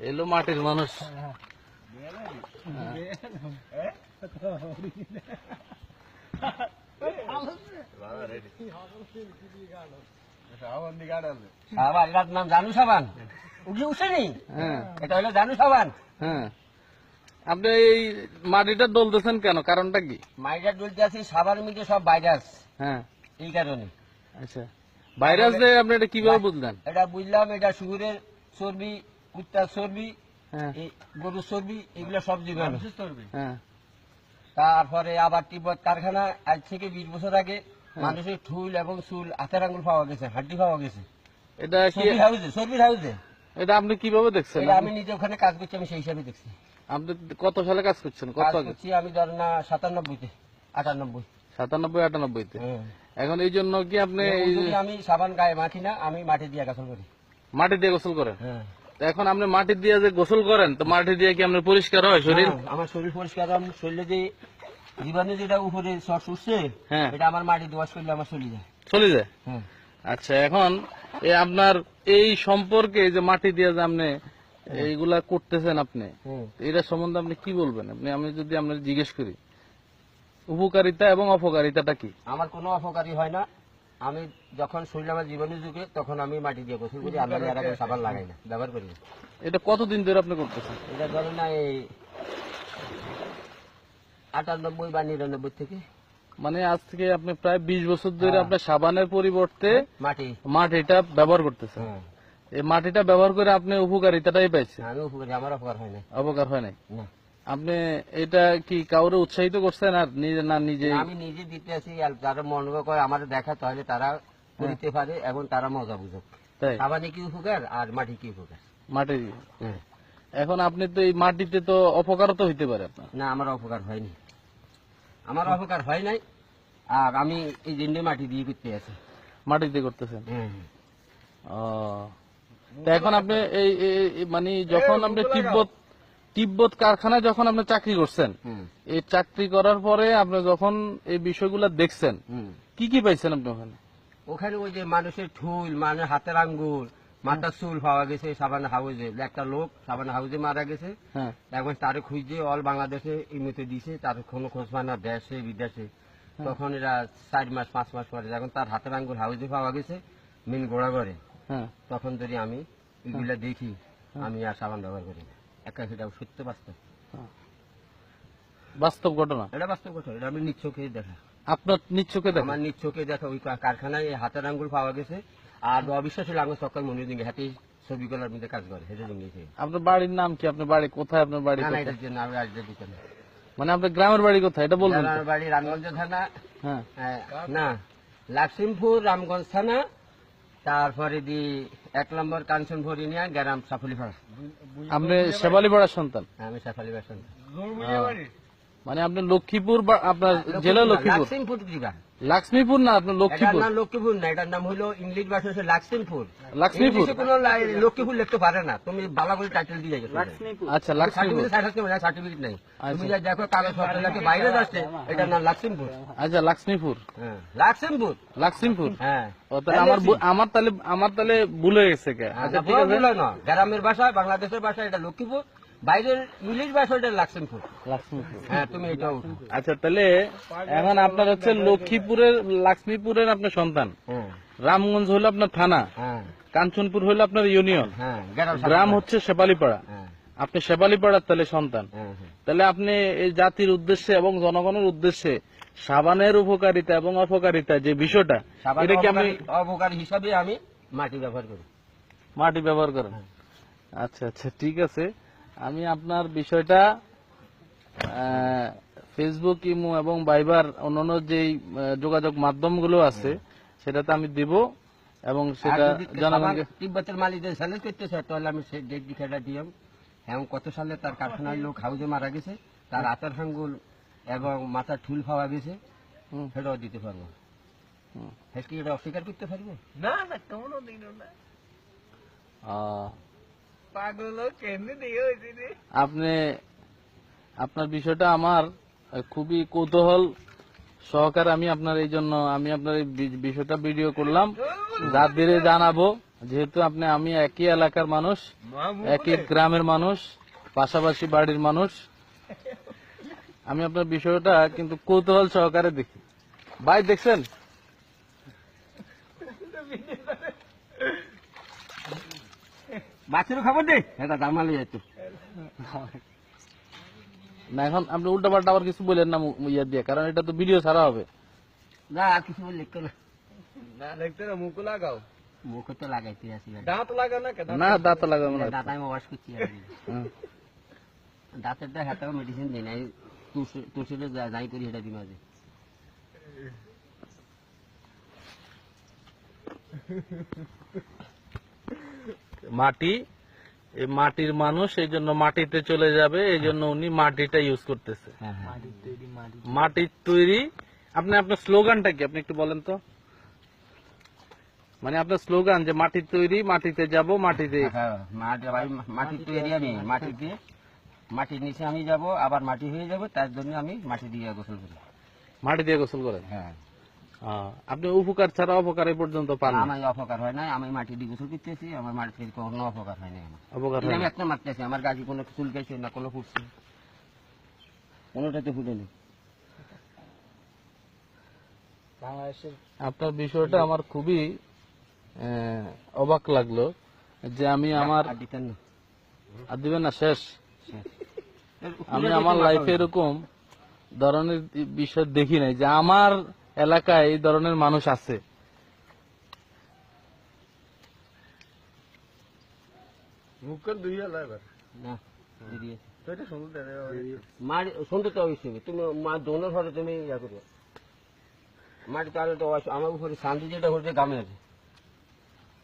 এলো মাটির মানুষ। সাবান এটার নাম জানু সাবান। উঠে উঠেনি? হ্যাঁ। এটা হলো জানু সাবান। হ্যাঁ। আপনি এই মাটিটা ডলতেছেন কেন? কারণটা কি? মাইটার ডলতে আছে সাবানের মধ্যে সব ভাইরাস হ্যাঁ। এই কারণে। আচ্ছা। ভাইরাস আপনি এটা কীভাবে বুঝলেন? এটা বুঝলাম এটা শুগুরের চর্বি কুত্তার চর্বি হ্যাঁ। গরুর চর্বি এগুলো সব জীবাণু হ্যাঁ। তারপরে আবার তিব্বত কারখানা আজ থেকে বিশ বছর আগে মানুষের ঠুল এবং চুল হাতের আঙ্গুল পাওয়া গেছে হাড্ডি পাওয়া গেছে। এটা কি চর্বির হাউসে চর্বির হাউসে এটা আপনি কীভাবে দেখছেন? আমি নিজে ওখানে কাজ করছি আমি সেই হিসাবে দেখছি। আপনি কত সালে কাজ করছেন? কত আগে? আমি ধরেন না সাতানব্বইতে আটানব্বই। সাতানব্বই আটানব্বইতে? হ্যাঁ। এখন এই জন্য কি আপনি আমি সাবান গায়ে মাখি না আমি মাটি দিয়ে গোসল করি। মাটি দিয়ে গোসল করেন? হ্যাঁ। এখন আপনি মাটি দিয়ে যে গোসল করেন তো মাটি দিয়ে কি আপনার পরিষ্কার হয় শরীর? হ্যাঁ, আমার শরীর পরিষ্কার আমার শরীরে যে জীবাণু যেটা উপরে সর উঠছে হ্যাঁ। এটা আমার মাটি দোয়াশ করলে আমার চলে যায়। চলে যায়? হ্যাঁ। আচ্ছা এখন এই আপনার এই সম্পর্কে যে মাটি দিয়ে যে আপনি এইগুলা করতেছেন আপনি। এটা সম্বন্ধে আপনি কি বলবেন? আপনি আমি যদি আপনার জিজ্ঞেস করি উপকারিতা এবং অপকারিতাটা কি? আমার কোনো অপকারী হয় না। আমি যখন শরীরে আমার জীবাণু যুগে তখন আমি মাটি দিয়ে গোসল করি আমি এর আগে সাবান লাগাই না ব্যবহার করি এটা কতদিন ধরে আপনি করতেছেন? এটা ধরেন না এই আটানব্বই বা নিরানব্বই থেকে। মানে আজ থেকে আপনি প্রায় বিশ বছর ধরে হ্যাঁ। আপনার সাবানের পরিবর্তে মাটি। মাটিটা ব্যবহার করতেছেন। হ্যাঁ। এই মাটিটা ব্যবহার করে আপনি উপকারিতাটাই পাইছেন। আমি উপকারী আমার অপকার হয় না অপকার হয় নাই। না। আপনি এটা কি কাউরে উৎসাহিত করছেন আর নিজে না নিজে আমি নিজে দিতে আছি আর যারা মনে করে আমাদের দেখা তাহলে তারা করিতে পারে এবং তারা মজা বুঝুক। তাই? সাবানে কি উপকার আর মাটি কি উপকার? মাটি হ্যাঁ। এখন আপনি তো এই মাটিতে তো অপকারও তো হইতে পারে আপনার। না আমার অপকার হয়নি। আমার অপকার হয় নাই আর আমি এই জন্য মাটি দিয়ে করতে আছি। মাটিতে করতেছেন? হ্যাঁ। ও। এখন আপনি এই মানে যখন আপনি তিব্বত তিব্বত কারখানায় যখন আপনি চাকরি করছেন এই চাকরি করার পরে আপনি যখন এই বিষয়গুলো দেখছেন কি কি পাইছেন আপনি ওখানে? ওখানে ওই যে মানুষের ঠুল মানে হাতের আঙ্গুল মাথার চুল পাওয়া গেছে সাবান হাউজে। একটা লোক সাবান হাউজে মারা গেছে। হ্যাঁ। এখন তারে খুঁজে অল বাংলাদেশে ইমুতে দিছে তার কোনো খোঁজ পায় না দেশে বিদেশে। তখন এরা চার মাস পাঁচ মাস পরে যখন তার হাতের আঙ্গুল হাউজে পাওয়া গেছে মিন গোড়া করে হ্যাঁ। তখন যদি আমি এগুলা দেখি আমি আর সাবান ব্যবহার করি না। একা সেটা সত্য বাস্তব। বাস্তব ঘটনা? এটা বাস্তব কথা এটা আমি নিজ দেখা। আপনার নিজ চোখে আমার নিজ দেখা ওই কারখানায় হাতের আঙ্গুল পাওয়া গেছে আর অবিশ্বাসী আঙ্গুল সকাল মনে দিন হাতে ছবিগুলোর মধ্যে কাজ করে সেটা আপনার বাড়ির নাম কি? আপনার বাড়ি কোথায়? আপনার বাড়ি না না কোথায়? এটার জন্য আমি আসতে দিতে মানে আপনার গ্রামের বাড়ি কোথায়? এটা বলবেন? বাড়ি রামগঞ্জ থানা। হ্যাঁ। না লাকসিমপুর রামগঞ্জ থানা। তারপরে দি এক নম্বর কাঞ্চনপুর ইউনিয়ন গ্রাম সাফলিপাড়া আপনি শেবালি পাড়ার সন্তান? আমি সাফালি সন্তান। মানে আপনি লক্ষ্মীপুর বা- আপনার জেলা লক্ষ্মীপুর লক্ষ্মীপুর? লক্ষ্মীপুর না আপনার এটার লক্ষ্মীপুর নাম লক্ষ্মীপুর না এটার নাম হলো ইংলিশ ভাষা হচ্ছে লাকসিমপুর। লক্ষ্মীপুর কোনো লক্ষ্মীপুর লিখতে পারে না। তুমি ভালো করে টাইটেল দিয়ে গেছো আচ্ছা লক্ষ্মীপুর সার্টিফিকেট সার্টিফিকেট নেই। তুমি। যা দেখো কাগজ পত্র লাগে বাইরে যাচ্ছে এটার নাম লাকসিমপুর। আচ্ছা লক্ষ্মীপুর হ্যাঁ লাকসিমপুর। লক্ষ্মীপুর হ্যাঁ। আমার আমার তাহলে আমার তাহলে ভুল হয়ে গেছে আচ্ছা ঠিক আছে। গ্রামের ভাষা বাংলাদেশের ভাষা এটা লক্ষ্মীপুর। বাইরের ইংলিশ ভাষা এটা লাকসিমপুর। হ্যাঁ তুমি এটাও আচ্ছা তাহলে এখন আপনার হচ্ছে লক্ষ্মীপুরের লক্ষ্মীপুরের আপনার সন্তান। হ্যাঁ। রামগঞ্জ হলো আপনার থানা। হ্যাঁ। কাঞ্চনপুর হলো আপনার ইউনিয়ন। গ্রাম হচ্ছে শেপালিপাড়া। আপনি শেপালিপাড়ার তাহলে সন্তান। তাহলে আপনি এই জাতির উদ্দেশ্যে এবং জনগণের উদ্দেশ্যে সাবানের উপকারিতা এবং অপকারিতা যে বিষয়টা এটা কি অপকারী- অপকারী হিসাবে আমি মাটি ব্যবহার করি। মাটি ব্যবহার করেন? আচ্ছা আচ্ছা ঠিক আছে। আমি আপনার বিষয়টা ফেসবুক ইমো এবং ভাইবার অন্যান্য যেই যোগাযোগ মাধ্যমগুলো আছে সেটাতে আমি দিব এবং সেটা জনগণকে তিব্বতের মালিকদের চ্যালেঞ্জ করতে চায় তাহলে আমি সেই ডেট দিকে দিয়াম। এবং কত সালে তার কারখানার লোক হাউজে মারা গেছে তার আতার হাঙ্গুল এবং মাথার ঠুল পাওয়া গেছে হুম। সেটাও দিতে পারব। হ্যাঁ কি এটা অস্বীকার করতে পারবে? না না কোনো দিন না। আপনি আপনার বিষয়টা আমার খুবই কৌতূহল সহকারে আমি আপনার এই জন্য আমি আপনার এই বিষয়টা ভিডিও করলাম। জাতিরে জানাব যেহেতু আপনি আমি একই এলাকার মানুষ একই গ্রামের মানুষ পাশাপাশি বাড়ির মানুষ। আমি আপনার বিষয়টা কিন্তু কৌতূহল সহকারে দেখি। ভাই দেখছেন? বাচ্চারও খবর দে। এটা দামালে যাইতো না এখন আপনি উল্টা পাল্টা আবার কিছু বলেন না ইয়ে দিয়ে কারণ এটা তো ভিডিও ছাড়া হবে। না আর কিছু লিখতো না। না দেখতে না মুখ লাগাও। মুখ তো লাগাইতে আসি দাঁত লাগা না না দাঁত লাগাবো না। দাঁত আমি ওয়াশ করছি আর কি। হুম। দাঁতেরটা হাতেও মেডিসিন দিই নাই তুলসিটা যাই করি সেটা দিই মাঝে মাটি এই মাটির মানুষ এই জন্য মাটিতে চলে যাবে এই জন্য উনি মাটিটা ইউজ করতেছে। হ্যাঁ হ্যাঁ। মাটির তৈরি আপনি আপনার স্লোগানটা কি? আপনি একটু বলেন তো। মানে আপনার স্লোগান যে মাটির তৈরি মাটিতে যাব মাটিতে হ্যাঁ, মাটির তৈরি আমি মাটিতে। মাটির নিচে আমি যাব আবার মাটি হয়ে যাব তার জন্য আমি মাটি দিয়ে গোসল করি। মাটি দিয়ে গোসল করেন? হ্যাঁ। আপনি উপকার ছাড়া অপকার এই পর্যন্ত পান না। আমার অপকার হয় না আমি মাটি দিয়ে গোসল করতেছি আমার মাটি থেকে কোনো অপকার হয় না আমার অপকার হয় আমি না। একটা মারতেছি আমার গাছি কোনো চুলকাইছে না কোনো ফুটছে কোনোটাতে ফুটেনি বাংলাদেশের আপনার বিষয়টা আমার খুবই আহ, অবাক লাগল যে আমি আমার আর দিবেন না শেষ শেষ। আমি আমার লাইফে এরকম ধরনের বিষয় দেখি নাই যে আমার এলাকায় এই ধরনের মানুষ আছে। ইয়া আমার উপরে শান্তি যেটা হচ্ছে আছে।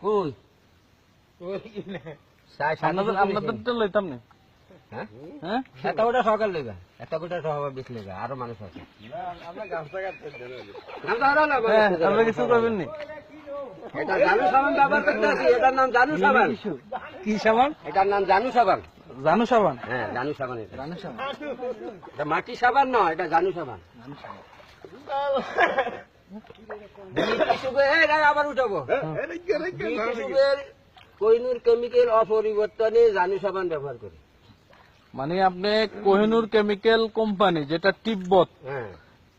কই? আপনাদের তো লইতাম না। হ্যাঁ? হ্যাঁ? এত গোটা সকাল লেগা এত গোটা সহবা বেশ লেগা আরও মানুষ আছে। আমরা হ্যাঁ, আপনারা কিছু করবেন নি। এটা জানু সাবান ব্যবহার করতে আছি এটার নাম জানু সাবান। কি সাবান? এটার নাম জানু সাবান। জানু সাবান? হ্যাঁ জানু সাবান এটা। এটা মাটি সাবান নয় এটা জানু সাবান। আবার উঠাবো। কেমিক্যাল অপরিবর্তনে জানু সাবান ব্যবহার করে। মানে আপনি কোহিনুর কেমিক্যাল কোম্পানি যেটা তিব্বত হ্যাঁ।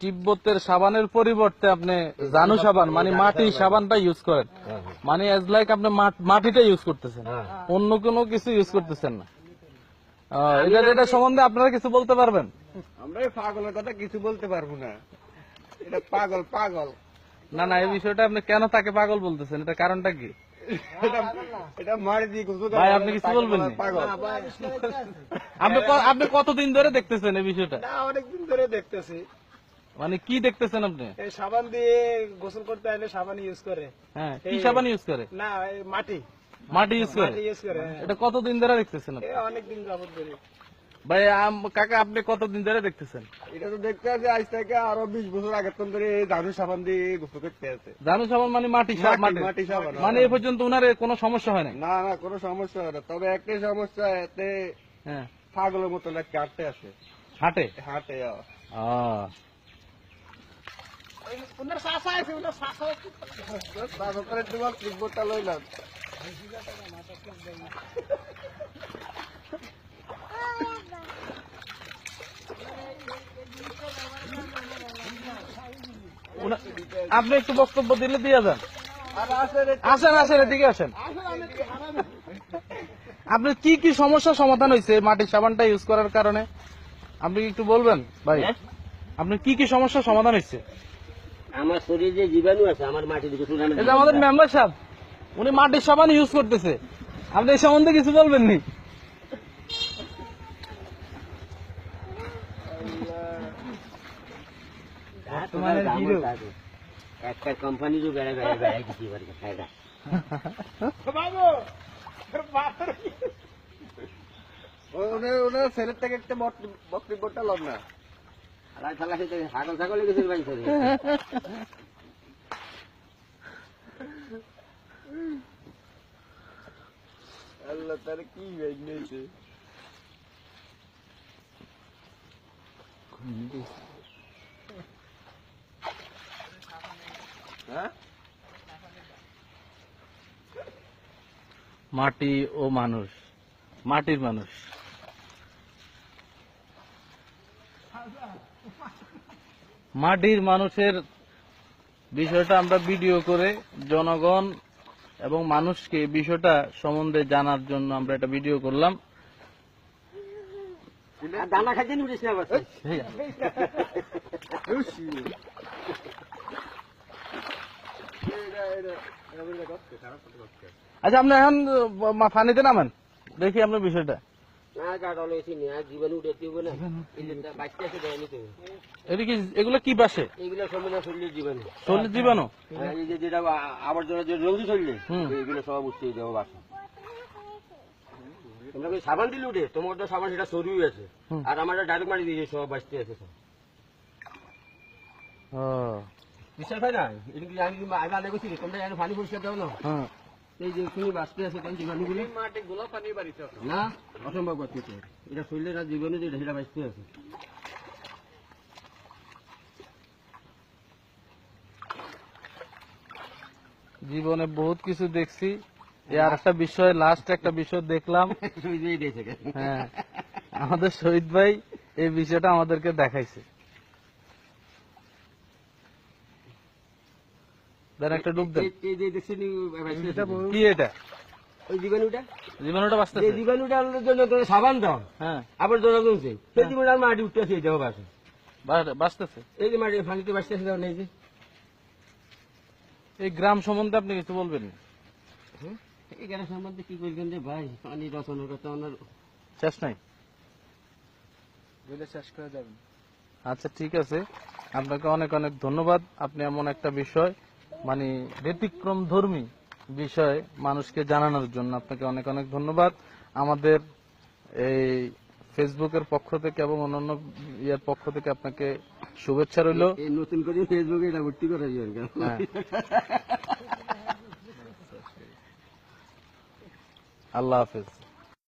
তিব্বতের সাবানের পরিবর্তে আপনি জানু সাবান মানে মাটির সাবানটা ইউজ করেন। হ্যাঁ মানে এজ লাইক আপনি মাটিটা ইউজ করতেছেন। হ্যাঁ। অন্য কোনো কিছু ইউজ করতেছেন না। এটা এটা সম্বন্ধে আপনারা কিছু বলতে পারবেন? আমরা পাগলের কথা কিছু বলতে পারব না। এটা পাগল পাগল। না না এই বিষয়টা আপনি কেন তাকে পাগল বলতেছেন? এটা কারণটা কি? এটা এটা মারি দিয়ে গোসল করে ভাই, আপনি কিছু বলবেন আপনি কতদিন ধরে দেখতেছেন এই বিষয়টা? অনেকদিন ধরে দেখতেছি। মানে কি দেখতেছেন আপনি? এই সাবান দিয়ে গোসল করতে হলে সাবান ইউজ করে। হ্যাঁ কি সাবান ইউজ করে? না মাটি। মাটি ইউজ করে? মাটি ইউজ করে হ্যাঁ। এটা কতদিন ধরে দেখতেছেন অনেকদিন যাবত ধরে। ভাই আম- কাকা আপনি কতদিন ধরে দেখতেছেন? এটা তো দেখতে আছে আজ থেকে আরও বিশ বছর আগের তখন ধরে দানু সাবান দিয়ে গোসল করতে আছে। জানু সাবান মানে মাটি সাবান মাটি, মাটি। সাবান, মানে এ পর্যন্ত উনার কোনো সমস্যা হয় না না না কোনো সমস্যা হয় না। তবে একটাই সমস্যা এতে হ্যাঁ। পাগলের মতো না কাটতে আসে। হাটে? হাটে আহ, তোমার তিব্বতটা লইলাম। আপনি একটু বক্তব্য দিলে দিয়ে যান। আসেন আসেন এদিকে আসেন। আপনার কি কি সমস্যার সমাধান হয়েছে মাটির সাবানটা ইউজ করার কারণে? আপনি একটু বলবেন ভাই? হ্যাঁ? আপনার কি কি সমস্যার সমাধান হয়েছে? আমার শরীরে যে জীবাণু আছে আমার মাটি দিয়ে গোসল এটা আমাদের মেম্বার সাহেব উনি মাটির সাবান ইউজ করতেছে। আপনি এই সম্বন্ধে কিছু বলবেন নি একটা কোম্পানিরও বেড়ে বেড়ে বেড়ে কিছু বাড়ি ফায়দা ওনার ওনার ছেলের থেকে একটা বক্তব্যটা লব না। আলাই ফালা খেতে ছাগল ছাগল গেছে বাড়ি করে আল্লাহ তার কি নিয়েছে? মাটি ও মানুষ। মাটির মানুষ। মাটির মানুষের বিষয়টা আমরা ভিডিও করে জনগণ এবং মানুষকে বিষয়টা সম্বন্ধে জানার জন্য আমরা এটা ভিডিও করলাম। দানা খাইতে নিবিস না বাস আচ্ছা আপনি এখন ফানিতে নামেন? দেখি আপনার বিষয়টা। দিব কি এগুলো কি বাসে? এইগুলো শরীরের জীবন। শরীর জীবাণু যেটা আবর্জনা জলদি চললে হুম। সব উঠতে দেবো বাসা। তোমরা সাবান দিলে উঠে? তোমার তো সাবান সেটা সরিয়ে আছে। আর আমার ডাইরেক্ট মারি সব বাঁচতে আছে সব। বিশ্বাস হয় না? এটা আমি আগে আগে করছি তোমরা জানো পানি পরিষ্কার দাও না? এই যে তুমি বাঁচতে আছে জীবাণুগুলো। না অসম্ভব এটা জীবনে যেটা সেটা বাঁচতে আছে। জীবনে বহুত কিছু দেখছি। আর একটা বিষয় লাস্ট একটা বিষয় দেখলাম। হ্যাঁ। আমাদের শহীদ ভাই এই বিষয়টা আমাদেরকে দেখাইছে। দেন একটা ডুব দেন। এই- এই যে দেখছেন এই কি এটা? ওই জীবাণুটা জীবাণুটা জন্য তোর সাবান দাও হ্যাঁ। আবার জল জমছে সেই জীবাণু মাটি উঠতে আছে এটাও বাসে। বা- বাঁচতেছে। এই যে মাটি নেই যে। এই গ্রাম সম্বন্ধে আপনি কিছু বলবেন? এখানে সম্বন্ধে কি রে ভাই? পানি রচনার শেষ নাই? বলে শেষ করে যাবেন। আচ্ছা ঠিক আছে। আপনাকে অনেক অনেক ধন্যবাদ। আপনি এমন একটা বিষয় মানে ব্যতিক্রম ধর্মী বিষয় মানুষকে জানানোর জন্য আপনাকে অনেক অনেক ধন্যবাদ। আমাদের এই ফেসবুকের পক্ষ থেকে এবং অন্যান্য ইয়ের পক্ষ থেকে আপনাকে শুভেচ্ছা রইল। নতুন করে ফেসবুকে এটা ভর্তি করে কেন? হ্যাঁ। আল্লাহ হাফেজ।